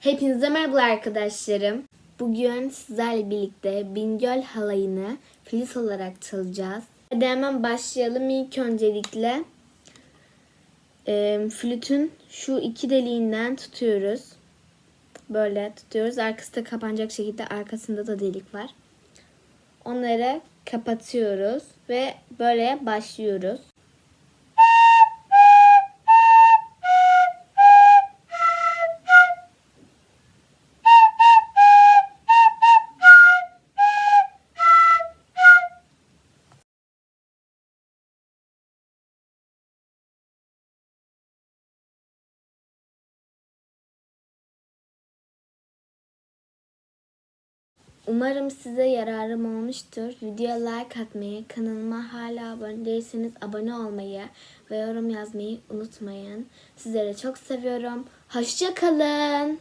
Hepinize merhaba arkadaşlarım. Bugün sizlerle birlikte Bingöl halayını flis olarak çalacağız. Hadi hemen başlayalım. İlk öncelikle e, flütün şu iki deliğinden tutuyoruz. Böyle tutuyoruz. Arkası da kapanacak şekilde arkasında da delik var. Onları kapatıyoruz ve böyle başlıyoruz. Umarım size yararım olmuştur. Videoya like atmayı, kanalıma hala abone değilseniz abone olmayı ve yorum yazmayı unutmayın. Sizleri çok seviyorum. Hoşça kalın.